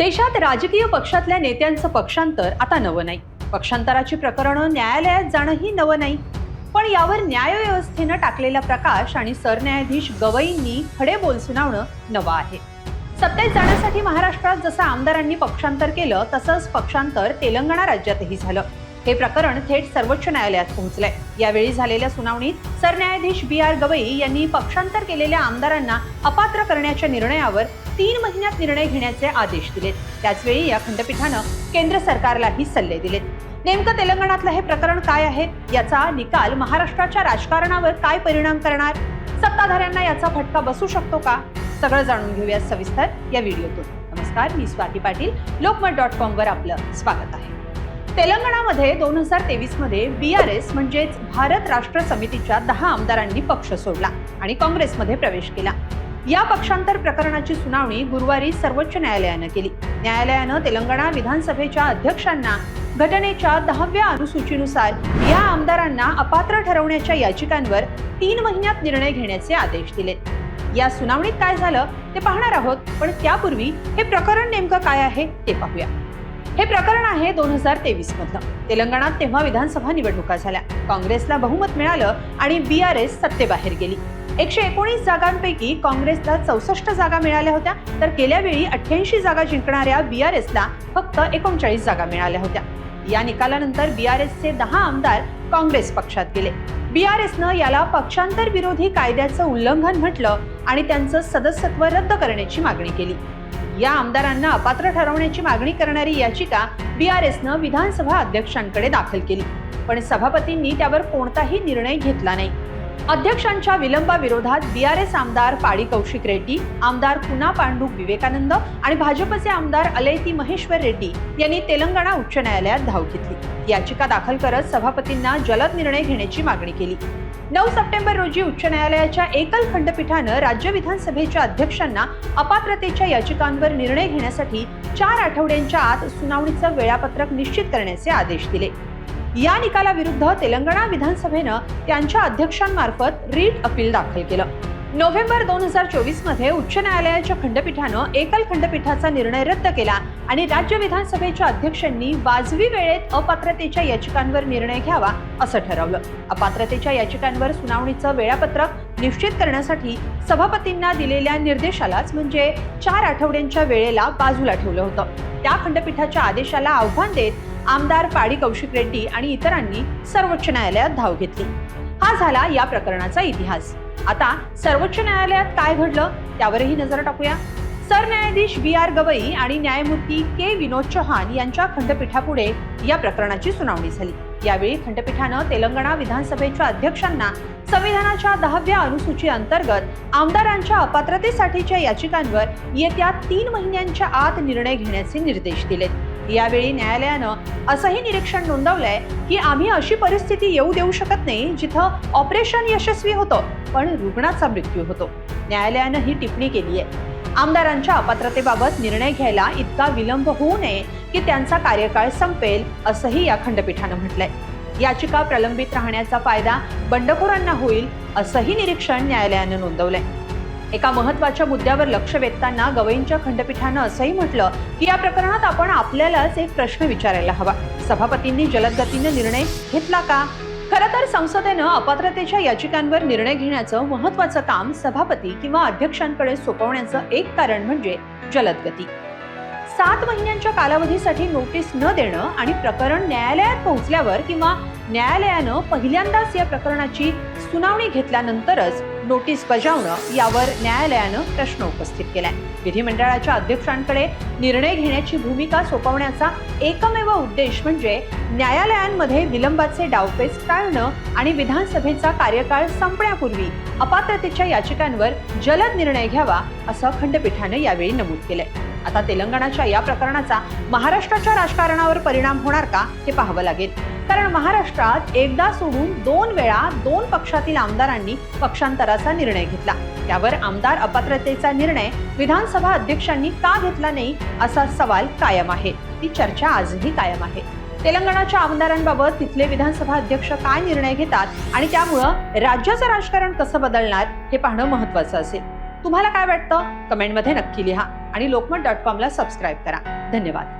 देशात राजकीय पक्षातल्या नेत्यांचं पक्षांतर आता नवं नाही. पक्षांतराची प्रकरणं न्यायालयात जाणंही नवं नाही. पण यावर न्यायव्यवस्थेनं टाकलेला प्रकाश आणि सरन्यायाधीश गवईंनी खडे बोल सुनावणं नवं आहे. सत्तेत जाण्यासाठी महाराष्ट्रात जसं आमदारांनी पक्षांतर केलं तसंच पक्षांतर तेलंगणा राज्यातही झालं. हे प्रकरण थेट सर्वोच्च न्यायालयात पोहोचलंय. यावेळी झालेल्या सुनावणीत सरन्यायाधीश बी आर गवई यांनी पक्षांतर केलेल्या आमदारांना अपात्र करण्याच्या निर्णयावर तीन महिन्यात निर्णय घेण्याचे आदेश दिलेत. त्याचवेळी या खंडपीठानं केंद्र सरकारलाही सल्ले दिलेत. नेमकं तेलंगणातलं हे प्रकरण काय आहे? याचा निकाल महाराष्ट्राच्या राजकारणावर काय परिणाम करणार? सत्ताधाऱ्यांना याचा फटका बसू शकतो का? सगळं जाणून घेऊया सविस्तर या व्हिडिओतून. नमस्कार मी स्वाती पाटील. लोकमत डॉट कॉम वर आपलं स्वागत आहे. तेलंगणामध्ये दोन हजार तेवीसमध्ये बी आर एस म्हणजेच भारत राष्ट्र समितीच्या दहा आमदारांनी पक्ष सोडला आणि काँग्रेसमध्ये प्रवेश केला. या पक्षांतर प्रकरणाची सुनावणी गुरुवारी सर्वोच्च न्यायालयानं केली. न्यायालयानं तेलंगणा विधानसभेच्या अध्यक्षांना घटनेच्या दहाव्या अनुसूचीनुसार या आमदारांना अपात्र ठरवण्याच्या याचिकांवर तीन महिन्यात निर्णय घेण्याचे आदेश दिले. या सुनावणीत काय झालं ते पाहणार आहोत पण त्यापूर्वी हे प्रकरण नेमकं काय आहे ते पाहूया. हे प्रकरण आहे दोन हजार तेवीस मधलं तेलंगणात तेव्हा विधानसभा निवडणुका झाल्या. काँग्रेसला बहुमत मिळालं आणि बी आर एस सत्तेबाहेर गेली. एकशे एकोणीस जागांपैकी काँग्रेसला चौसष्ट जागा मिळाल्या होत्या. तर गेल्या वेळी अठ्ठ्याऐंशी जागा जिंकणाऱ्या बी आर एसला फक्त एकोणचाळीस जागा मिळाल्या होत्या. या निकालानंतर बी आर एसचे दहा आमदार काँग्रेस पक्षात गेले. बी आर एसनं याला पक्षांतर विरोधी कायद्याचं उल्लंघन म्हटलं आणि त्यांचं सदस्यत्व रद्द करण्याची मागणी केली. या आमदारांना अपात्र ठरवण्याची मागणी करणारी याचिका बी आर एसनं विधानसभा अध्यक्षांकडे दाखल केली. पण सभापतींनी त्यावर कोणताही निर्णय घेतला नाही. अध्यक्षांच्या विलंबाविरोधात बी आर एस आमदार पाडी कौशिक रेड्डी आमदार पुना पांडुक विवेकानंद आणि भाजपचे आमदार अलैती महेश्वर रेड्डी यांनी तेलंगणा उच्च न्यायालयात धाव घेतली. याचिका दाखल करत सभापतींना जलद निर्णय घेण्याची मागणी केली. नऊ सप्टेंबर रोजी उच्च न्यायालयाच्या एकल खंडपीठानं राज्य विधानसभेच्या अध्यक्षांना अपात्रतेच्या याचिकांवर निर्णय घेण्यासाठी चार आठवड्यांच्या आत सुनावणीचं वेळापत्रक निश्चित करण्याचे आदेश दिले. या निकालाविरुद्ध तेलंगणा विधानसभेनं त्यांच्या अध्यक्षांमार्फत रीट अपील दाखल केलं. नोव्हेंबर दोन हजार चोवीसमध्ये उच्च न्यायालयाच्या खंडपीठानं एकल खंडपीठाचा निर्णय रद्द केला आणि राज्य विधानसभेच्या अध्यक्षांनी वाजवी वेळेत अपात्रतेच्या याचिकांवर निर्णय घ्यावा असं ठरवलं. अपात्रतेच्या याचिकांवर सुनावणीचं वेळापत्रक निश्चित करण्यासाठी सभापतींना दिलेल्या निर्देशालाच म्हणजे चार आठवड्यांच्या वेळेला बाजूला ठेवलं होतं. त्या खंडपीठाच्या आदेशाला आव्हान देत आमदार पाडी कौशिक रेड्डी आणि इतरांनी सर्वोच्च न्यायालयात धाव घेतली. हा झाला या प्रकरणाचा इतिहास. आता सर्वोच्च न्यायालयात काय घडलं त्यावरही नजर टाकूया. सरन्यायाधीश बी आर गवई आणि न्यायमूर्ती के विनोद चौहान यांच्या खंडपीठापुढे या प्रकरणाची सुनावणी झाली. यावेळी खंडपीठानं तेलंगणा विधानसभेच्या अध्यक्षांना संविधानाच्या दहाव्या अनुसूची अंतर्गत आमदारांच्या अपात्रतेसाठीच्या याचिकांवर येत्या तीन महिन्यांच्या आत निर्णय घेण्याचे निर्देश दिलेत. यावेळी न्यायालयानं असंही निरीक्षण नोंदवलंय की आम्ही अशी परिस्थिती येऊ देऊ शकत नाही जिथं ऑपरेशन यशस्वी होतं पण रुग्णाचा मृत्यू होतो. न्यायालयानं ही टिप्पणी केली आहे. आमदारांच्या अपात्रतेबाबत निर्णय घ्यायला इतका विलंब होऊ नये की त्यांचा कार्यकाळ संपेल असंही या खंडपीठानं म्हटलंय. याचिका प्रलंबित राहण्याचा फायदा बंडखोरांना होईल असंही निरीक्षण न्यायालयानं नोंदवलंय. एका महत्त्वाच्या मुद्द्यावर लक्ष वेधताना गवईंच्या खंडपीठानं असंही म्हटलं की या प्रकरणात आपण आपल्यालाच एक प्रश्न विचारायला हवा. सभापतींनी जलदगतीनं निर्णय घेतला का? खरं तर संसदेनं अपात्रतेच्या याचिकांवर निर्णय घेण्याचं महत्वाचं काम सभापती किंवा अध्यक्षांकडे सोपवण्याचं एक कारण म्हणजे जलदगती सात महिन्यांच्या कालावधीसाठी नोटीस न देणं आणि प्रकरण न्यायालयात पोहोचल्यावर किंवा न्यायालयानं पहिल्यांदाच या प्रकरणाची सुनावणी घेतल्यानंतरच नोटीस बजावणं यावर न्यायालयानं प्रश्न उपस्थित केलाय. विधिमंडळाच्या अध्यक्षांकडे निर्णय घेण्याची भूमिका सोपवण्याचा एकमेव उद्देश म्हणजे न्यायालयांमध्ये विलंबाचे डावपेच टाळणं आणि विधानसभेचा कार्यकाळ संपण्यापूर्वी अपात्रतेच्या याचिकांवर जलद निर्णय घ्यावा असं खंडपीठानं यावेळी नमूद केलंय. आता तेलंगणाच्या या प्रकरणाचा महाराष्ट्राच्या राजकारणावर परिणाम होणार का हे पाहावं लागेल. कारण महाराष्ट्रात एकदा सोडून दोन वेळा दोन पक्षातील आमदारांनी पक्षांतराचा निर्णय घेतला. त्यावर आमदार अपात्रतेचा निर्णय विधानसभा अध्यक्षांनी का घेतला नाही असा सवाल कायम आहे. ती चर्चा आजही कायम आहे. तेलंगणाच्या आमदारांबाबत तिथले विधानसभा अध्यक्ष काय निर्णय घेतात आणि त्यामुळं राज्याचं राजकारण कसं बदलणार हे पाहणं महत्वाचं असेल. तुम्हाला काय वाटतं? कमेंटमध्ये नक्की लिहा आणि लोकमत डॉट कॉमला सबस्क्राईब करा. धन्यवाद.